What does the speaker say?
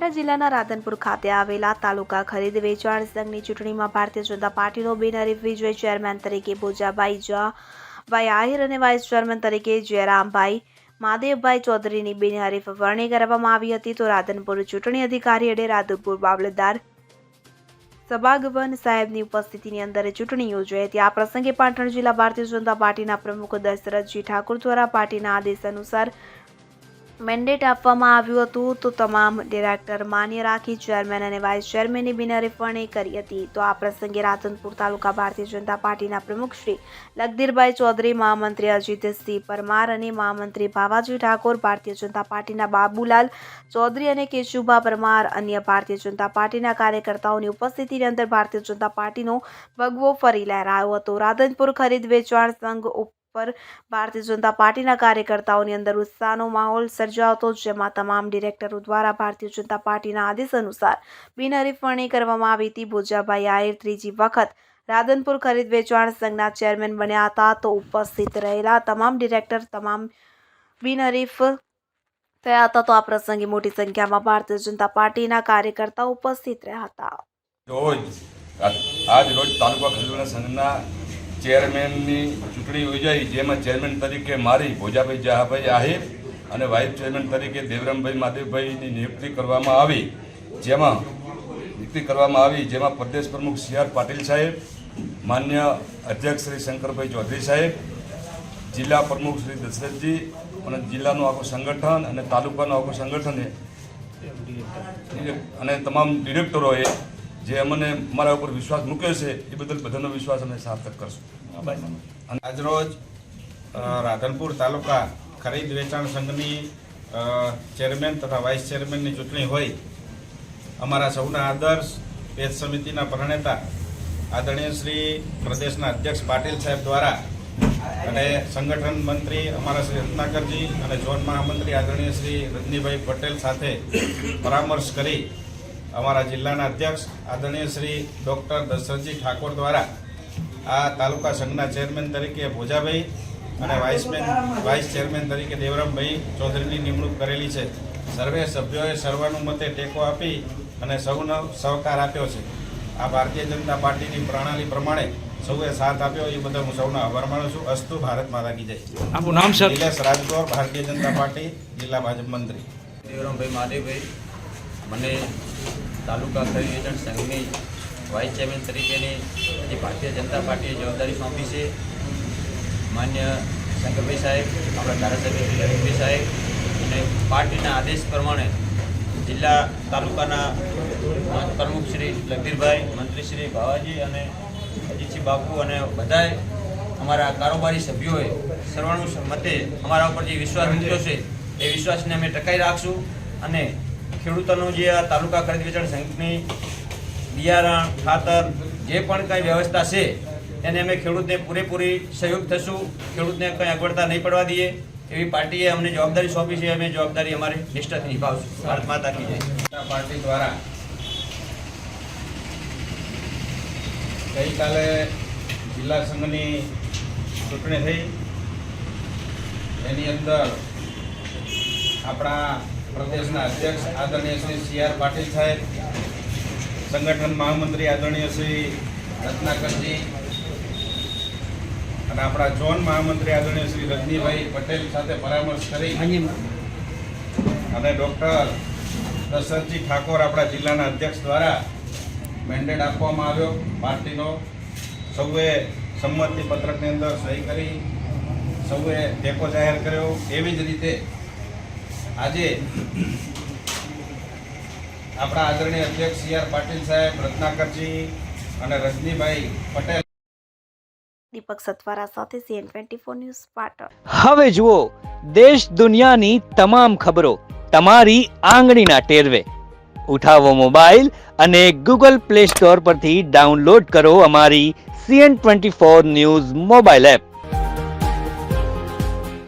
પાટણ જિલ્લાના રાધનપુર ખાતે આવેલા તાલુકા ખરીદ વેચાણ સંઘની ચૂંટણીમાં ભારતીય જનતા પાર્ટીનો બિનહરીફ વિજય ચેરમેન તરીકે ભોજાભાઈ ભાઈ આહિર અને વાઇસ ચેરમેન તરીકે જયરામભાઈ મહાદેવભાઈ ચૌધરીની બિનહરીફ વરણી કરવામાં આવી હતી. તો રાધનપુર ચૂંટણી અધિકારી અડે રાધનપુર મામલતદાર સભાગવન સાહેબની ઉપસ્થિતિની અંદર ચૂંટણી યોજાઈ હતી. આ પ્રસંગે પાટણ જિલ્લા ભારતીય જનતા પાર્ટીના પ્રમુખ દશરથજી ઠાકુર દ્વારા પાર્ટીના આદેશ અનુસાર મેન્ડેટ આપવામાં આવ્યું હતું તો તમામ ડિરેક્ટર માન્ય રાખી ચેરમેન અને વાઇસ ચેરમેનની બિનહરીફવરણી કરી હતી. તો આ પ્રસંગે રાધનપુર તાલુકા ભારતીય જનતા પાર્ટીના પ્રમુખ શ્રી લગદીરભાઈ ચૌધરી, મહામંત્રી અજીતસિંહ પરમાર અને મહામંત્રી ભાવાજી ઠાકોર, ભારતીય જનતા પાર્ટીના બાબુલાલ ચૌધરી અને કેશુભા પરમાર, અન્ય ભારતીય જનતા પાર્ટીના કાર્યકર્તાઓની ઉપસ્થિતિની અંદર ભારતીય જનતા પાર્ટીનો ભગવો ફરી લહેરાયો હતો. રાધનપુર ખરીદ વેચાણ સંઘ ઉપર ભારતીય જનતા પાર્ટીના કાર્યકર્તાઓની અંદર ઉત્સાહનો માહોલ સર્જાયો જેમાં તમામ ડિરેક્ટરો દ્વારા ભારતીય જનતા પાર્ટીના આદેશ અનુસાર બિનહરીફવણી કરવામાં આવી હતી. ભોજાભાઈ આહિર ત્રીજી વખત રાધનપુર ખરીદ વેચાણ સંઘના ચેરમેન બન્યા હતા. તો ઉપસ્થિત રહેલા તમામ ડિરેક્ટર, તમામ બિનહરીફ થયા હતા. તો આ પ્રસંગે મોટી સંખ્યામાં ભારતીય જનતા પાર્ટીના કાર્યકર્તાઓ ઉપસ્થિત રહ્યા હતા. રોજ આજ રોજ તાલુકા ખરીદવાના સંઘના ચેરમેનની ચૂંટણી યોજાઈ, જેમાં ચેરમેન તરીકે મારી ભોજાભાઈ જહાભાઈ આહિર અને વાઇસ ચેરમેન તરીકે દેવરામભાઈ માધવભાઈની નિયુક્તિ કરવામાં આવી. જેમાં નિયુક્તિ કરવામાં આવી, જેમાં પ્રદેશ પ્રમુખ સી આર પાટીલ સાહેબ, માન્ય અધ્યક્ષ શ્રી શંકરભાઈ ચૌધરી સાહેબ, જિલ્લા પ્રમુખ શ્રી દશરથજી અને જિલ્લાનું આખું સંગઠન અને તાલુકાનું આખું સંગઠન અને તમામ ડિરેક્ટરોએ જે અમને મારા ઉપર વિશ્વાસ મૂક્યો છે એ બદલ બધાનો વિશ્વાસ અમે સાર્થક કરશું. આજરોજ રાધનપુર તાલુકા ખરીદ વેચાણ સંઘની ચેરમેન તથા વાઇસ ચેરમેનની ચૂંટણી હોય. અમારા સૌના આદર્શ પેજ સમિતિના પ્રણેતા આદરણીય શ્રી પ્રદેશના અધ્યક્ષ પાટીલ સાહેબ દ્વારા અને સંગઠન મંત્રી અમારા શ્રી રત્નાકરજી અને ઝોન મહામંત્રી આદરણીય શ્રી રજનીભાઈ પટેલ સાથે પરામર્શ કરી અમારા જિલ્લાના અધ્યક્ષ આદરણીય શ્રી ડૉક્ટર દશરથજી ઠાકોર દ્વારા આ તાલુકા સંઘના ચેરમેન તરીકે ભોજાભાઈ અને વાઇસમેન વાઇસ ચેરમેન તરીકે દેવરામભાઈ ચૌધરીની નિમણૂક કરેલી છે. સર્વે સભ્યોએ સર્વાનુમતે ટેકો આપી અને સૌનો સહકાર આપ્યો છે. આ ભારતીય જનતા પાર્ટીની પ્રણાલી પ્રમાણે સૌએ સાથ આપ્યો. એ બદલ હું સૌનો આભાર માનું છું. અસ્તુ ભારત માતા કી જય. આપનું નામ સર? નિલેશ રાજગોર ભારતીય જનતા પાર્ટી જિલ્લા ભાજપ મંત્રી. દેવરામભાઈ મહાદેવભાઈ મને તાલુકા ખરીદ એજન્ટ સંઘની વાઇસ ચેરમેન તરીકેની જે ભારતીય જનતા પાર્ટીએ જવાબદારી સોંપી છે. માન્ય શંકરભાઈ સાહેબ, આપણા ધારાસભ્ય શ્રી સાહેબ અને પાર્ટીના આદેશ પ્રમાણે જિલ્લા તાલુકાના પ્રમુખ શ્રી લગીરભાઈ મંત્રી શ્રી ભાવાજી અને અજીતસિંહ બાપુ અને બધાએ અમારા કારોબારી સભ્યોએ સર્વાનુમતે અમારા ઉપર જે વિશ્વાસ મૂક્યો છે, એ વિશ્વાસને અમે ટકાઈ રાખશું અને ખેડૂતોનું જે આ તાલુકા ખરીદ વેચાણ સંઘની બિયારણ, ખાતર, જે પણ કંઈ વ્યવસ્થા છે, એને અમે ખેડૂતને પૂરેપૂરી સહયોગ થશું. ખેડૂતને કંઈ અગવડતા નહીં પડવા દઈએ. એવી પાર્ટીએ અમને જવાબદારી સોંપી છે. અમે જવાબદારી અમારી નિષ્ઠાથી નિભાવશું. ભારત માતા કી જય. પાર્ટી દ્વારા ગઈકાલે જિલ્લા સંઘની ચૂંટણી થઈ. એની અંદર આપણા પ્રદેશના અધ્યક્ષ આદરણીય શ્રી સી આર પાટીલ સાહેબ, સંગઠન મહામંત્રી આદરણીય શ્રી રત્નાકરજી અને આપણા ઝોન મહામંત્રી આદરણીય શ્રી રજનીભાઈ પટેલ સાથે પરામર્શ કરી. અને ડૉક્ટર દશરથજી ઠાકોર આપણા જિલ્લાના અધ્યક્ષ દ્વારા મેન્ડેટ આપવામાં આવ્યો. પાર્ટીનો સૌએ સંમતિ પત્રકની અંદર સહી કરી, સૌએ ટેકો જાહેર કર્યો. એવી જ રીતે આજે આપણા આદરણીય અધ્યક્ષ સી આર પાટીલ સાહેબ રત્નાકરજી અને રજનીભાઈ પટેલ. દીપક સતવારા સાથે CN twenty four news Patan. હવે જુઓ દેશ દુનિયાની તમામ ખબરો તમારી આંગળીના ટેરવે. ઉઠાવો મોબાઈલ અને ગૂગલ પ્લે સ્ટોર પરથી ડાઉનલોડ કરો અમારી CN twenty four news mobile app.